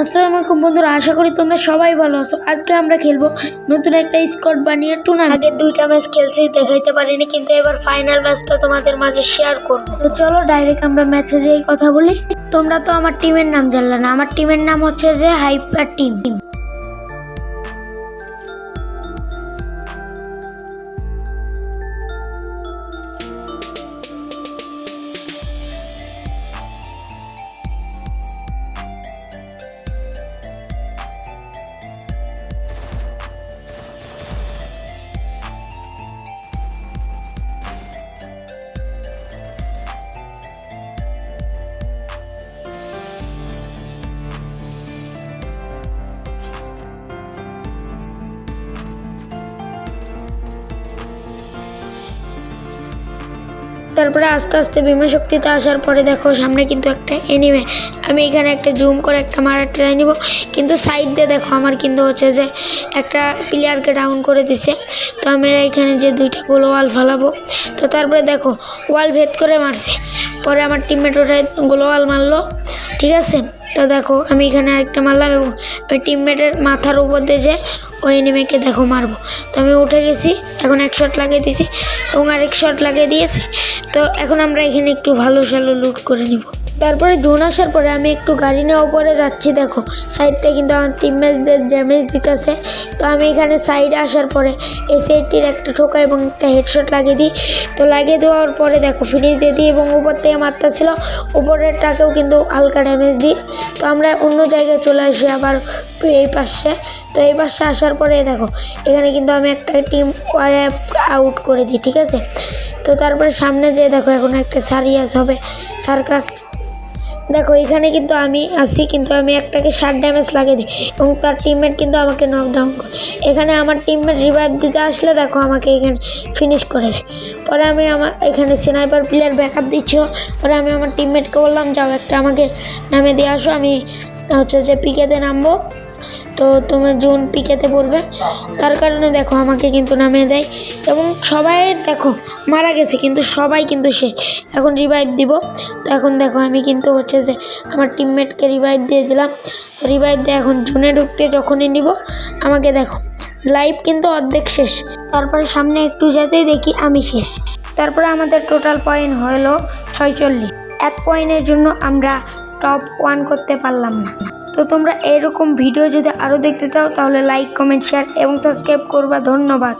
আসসালামু আলাইকুম বন্ধুরা আশা করি তোমরা সবাই ভালো আছো। আজকে আমরা খেলব নতুন একটা স্কোয়াড বানিয়ে টুর্নামেন্ট আগে দুইটা ম্যাচ খেলছি দেখাইতে পারিনি কিন্তু এবার ফাইনাল ম্যাচটা তোমাদের মাঝে শেয়ার করব। তো চলো ডাইরেক্ট আমরা ম্যাচে যেই কথা বলি। তোমরা তো আমার টিমের নাম জানলা না আমার টিমের নাম হচ্ছে যে হাইপার টিম তারপরে আস্তে আস্তে বিমা শক্তিতে আসার পরে দেখো সামনে কিন্তু একটা এনিমে আমি এখানে একটা জুম করে একটা মারার ট্রাই নিব। কিন্তু সাইড দিয়ে দেখো আমার কিন্তু হচ্ছে যে একটা প্লেয়ারকে ডাউন করে দিছে। তো আমি এখানে যে দুইটা গোল ওয়াল ফালাবো। তো তারপরে দেখো ওয়াল ভেদ করে মারছে। পরে আমার টিমমেট ওটাই গোল ওয়াল মারলো। ঠিক আছে? তো দেখো আমি এখানে আরেকটা মারলাম এবং টিমমেটের মাথার উপর দিয়ে যে ওই এনিমেকে দেখো, মারবো। তো আমি উঠে গেছি, এখন এক শট লাগিয়ে দিয়েছি, এবং আরেক শট লাগিয়ে দিয়েছি। তো এখন আমরা এখানে একটু ভালো সালো লুট করে নিব। তারপরে জোন আসার পরে আমি একটু গাড়ি নিয়ে ওপরে যাচ্ছি, দেখো। সাইডটা কিন্তু আমার টিমমেটদের ড্যামেজ দিতেছে। তো আমি এখানে সাইডে আসার পরে এই সাইডটির একটা ঠোকা এবং একটা হেডশট লাগিয়ে দিই। তো লাগিয়ে দেওয়ার পরে দেখো ফিনিশ দিয়ে দিই এবং উপর থেকে মারতেছিল। উপরেরটাকেও কিন্তু হালকা ড্যামেজ দিই। তো আমরা অন্য জায়গায় চলে আসি আবার এই পাশে। তো এই পাশে আসার পরে দেখো, এখানে কিন্তু আমি একটা টিম আউট করে দিই, ঠিক আছে? তো তারপরে সামনে যেয়ে দেখো, এখন একটা সারিয়াস হবে। সার্কাস দেখো, এখানে কিন্তু আমি আসি কিন্তু আমি একটাকে ষাট ড্যামেজ লাগিয়ে দিই এবং তার টিমমেট কিন্তু আমাকে নকডাউন করে। এখানে আমার টিমমেট রিভাইভ দিতে আসলে দেখো, আমাকে এখানে ফিনিশ করে দেয়। পরে আমি আমার, এখানে স্নাইপার প্লেয়ার ব্যাক আপ দিচ্ছিল। পরে আমি আমার টিমমেটকে বললাম, যাও একটা আমাকে নামে দিয়ে আসো, আমি হচ্ছে যে পিকেতে নামবো। তো তোমার জোন পিকেতে পড়বে। তার কারণে দেখো আমাকে কিন্তু নামিয়ে দেয় এবং সবাই দেখো মারা গেছে, কিন্তু সবাই কিন্তু সে এখন রিভাইভ দিব। তো এখন দেখো আমি কিন্তু হচ্ছে যে আমার টিমমেটকে রিভাইভ দিয়ে দিলাম। তো রিভাইভ দিয়ে এখন জুনে ঢুকতে যখনই নিব, আমাকে দেখো লাইভ কিন্তু অর্ধেক শেষ। তারপরে সামনে একটু যেতেই দেখি আমি শেষ। তারপরে আমাদের টোটাল পয়েন্ট হলো ছয়চল্লিশ। এক পয়েন্টের জন্য আমরা টপ ওয়ান করতে পারলাম না। তো তোমরা এরকম ভিডিও যদি আরও দেখতে চাও, তাহলে লাইক কমেন্ট শেয়ার এবং সাবস্ক্রাইব করবা। ধন্যবাদ।